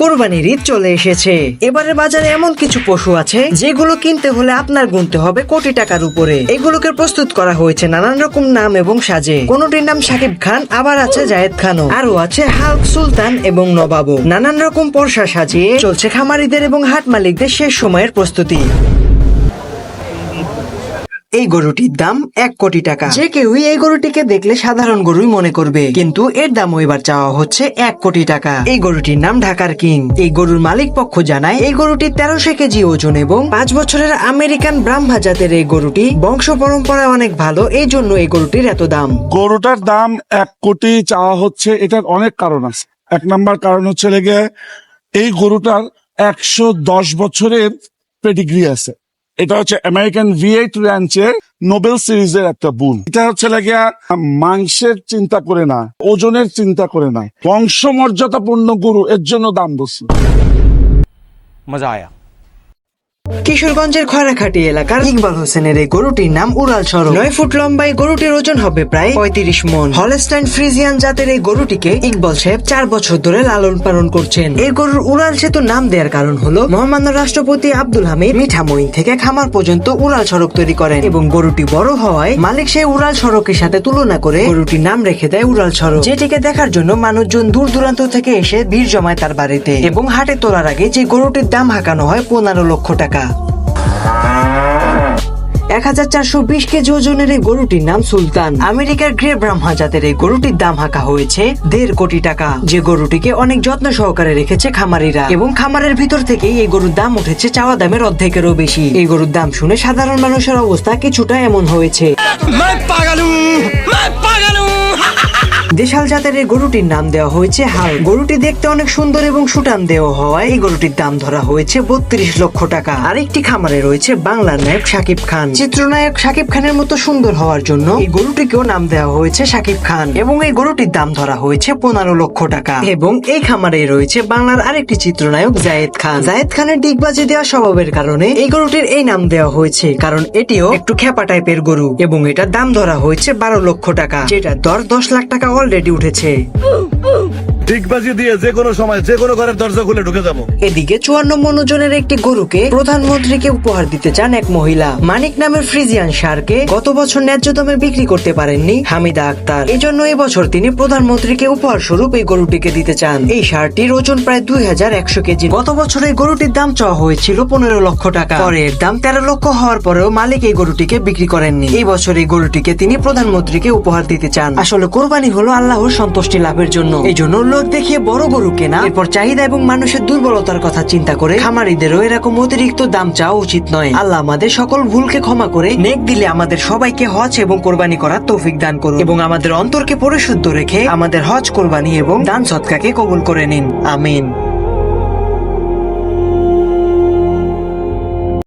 কোরবানির ঈদ চলে এসেছে। এবারের বাজারে এমন কিছু পশু আছে, যেগুলো কিনতে হলে আপনার গুনতে হবে কোটি টাকার উপরে। এগুলোকে প্রস্তুত করা হয়েছে নানান রকম নাম এবং সাজে। কোনটির নাম সাকিব খান, আবার আছে জায়েদ খানও। আরও আছে হাল্ক সুলতান এবং নবাবও। নানান রকম পর্সা সাজিয়ে চলছে খামারিদের এবং হাট মালিকদের শেষ সময়ের প্রস্তুতি। এই গরুটির দাম এক কোটি টাকা। যে কেউই এই গরুটিকে দেখলে সাধারণ গরুই মনে করবে। কিন্তু এর দাম এবার চাওয়া হচ্ছে এক কোটি টাকা। এই গরুটির নাম ঢাকার কিং। এই গরুর মালিক পক্ষ জানায় এই গরুটির তেরোশো কেজি ওজন এবং পাঁচ বছরের আমেরিকান ব্রাহ্মা জাতের এই গরুটি। বংশ পরম্পরা অনেক ভালো এই জন্য এই গরুটির এত দাম। গরুটার দাম এক কোটি চাওয়া হচ্ছে এটার অনেক কারণ আছে। এক নাম্বার কারণ হচ্ছে লেগে এই গরুটার একশো দশ বছরের পেডিগ্রি আছে। এটা হচ্ছে আমেরিকান ভি এইট র্যাঞ্চের নোবেল সিরিজের একটা বুন এটা হচ্ছে লাগিয়া মাংসের চিন্তা করে না, ওজনের চিন্তা করে না। বংশ মর্যাদাপূর্ণ গরু, এর জন্য দাম বেশি। মজা আয়া। কিশোরগঞ্জের খয়রাখাটি এলাকার ইকবাল হোসেনের এই গরুটির নাম উড়াল সরো নয় ফুট লম্বাই গরুটির ওজন হবে প্রায় পঁয়ত্রিশ মন। হলস্টাইন ফ্রিজিয়ান জাতের এই গরুটিকে ইকবাল সাহেব চার বছর ধরে লালন পালন করছেন। এই গরুর উড়াল সেতু নাম দেওয়ার কারণ হলো, মহামান্য রাষ্ট্রপতি আব্দুল হামিদ মিঠামইন থেকে খামার পর্যন্ত উড়াল সড়ক তৈরি করেন এবং গরুটি বড় হওয়ায় মালিক সেই উড়াল সড়কের সাথে তুলনা করে গরুটির নাম রেখে দেয় উড়াল সড়ক। যেটিকে দেখার জন্য মানুষজন দূর দূরান্ত থেকে এসে ভিড় জমায় তার বাড়িতে এবং হাটে তোলার আগে যে গরুটির দাম হাঁকানো হয় পনেরো লক্ষ টাকা। এক হাজার চারশো বিশ কেজি ওজনের এই গরুটির নাম সুলতান। আমেরিকার গ্রে ব্রাহ্মা জাতের এই গরুটির দাম হাঁকা হয়েছে দেড় কোটি টাকা। যে গরুটিকে অনেক যত্ন সহকারে রেখেছে খামারিরা এবং খামারের ভিতর থেকেই এই গরুর দাম উঠেছে চাওয়া দামের অর্ধেকেরও বেশি। এই গরুর দাম শুনে সাধারণ মানুষের অবস্থা কিছুটা এমন হয়েছে। দেশাল জাতের এই গরুটির নাম দেওয়া হয়েছে হাল গরুটি দেখতে অনেক সুন্দর এবং সুটাম দেওয়া হওয়ায় এই গরুটির দাম ধরা হয়েছে বত্রিশ লক্ষ টাকা। আরেকটি খামারে রয়েছে বাংলার নায়ক শাকিব খান। চিত্রনায়ক শাকিব খানের মতো সুন্দর হওয়ার জন্য এই গরুটিকেও নাম দেওয়া হয়েছে শাকিব খান এবং এই গরুটির দাম ধরা হয়েছে পনেরো লক্ষ টাকা। এবং এই খামারে রয়েছে বাংলার আরেকটি চিত্রনায়ক জায়েদ খান। জায়েদ খানের ডিগবাজি দেওয়া স্বভাবের কারণে এই গরুটির এই নাম দেওয়া হয়েছে কারণ এটিও একটু খেপা টাইপের গরু এবং এটার দাম ধরা হয়েছে বারো লক্ষ টাকা যেটা দর দশ লাখ টাকা অলরেডি উঠেছে। ডিগবাজি দিয়ে যে কোনো সময়, যে কোনো ঘরের দরজা খুলে ঢুকে যাব। এদিকে চুয়ান্ন মনোজনের একটি গরুকে প্রধানমন্ত্রীকে উপহার দিতে চান এক মহিলা। মানিক নামের ফ্রিজিয়ান সারকে গত বছর ন্যায্য দামে বিক্রি করতে পারেননি হামিদা আক্তার। এই জন্য এবছর তিনি প্রধানমন্ত্রীকে উপহার স্বরূপ এই গরুটিকে দিতে চান। এই সারটির ওজন প্রায় দুই হাজার একশো কেজি। গত বছর এই গরুটির দাম চাওয়া হয়েছিল পনেরো লক্ষ টাকা। পরে এর দাম তেরো লক্ষ হওয়ার পরেও মালিক এই গরুটিকে বিক্রি করেননি। এই বছর এই গরুটিকে তিনি প্রধানমন্ত্রীকে উপহার দিতে চান। আসলে কোরবানি হলো আল্লাহর সন্তুষ্টি লাভের জন্য। এই জন্য লোক দেখিয়ে বড় গরু কেনা, এরপর চাহিদা এবং মানুষের দুর্বলতার কথা চিন্তা করে খামারিদেরও এরকম অতিরিক্ত দাম চাওয়া উচিত নয়। আল্লাহ আমাদের সকল ভুলকে ক্ষমা করে, নেক দিলে আমাদের সবাইকে হজ এবং কোরবানি করার তৌফিক দান করুন এবং আমাদের অন্তরকে পরিশুদ্ধ রেখে আমাদের হজ, কোরবানি এবং দান সৎকাকে কবুল করে নিন। আমিন।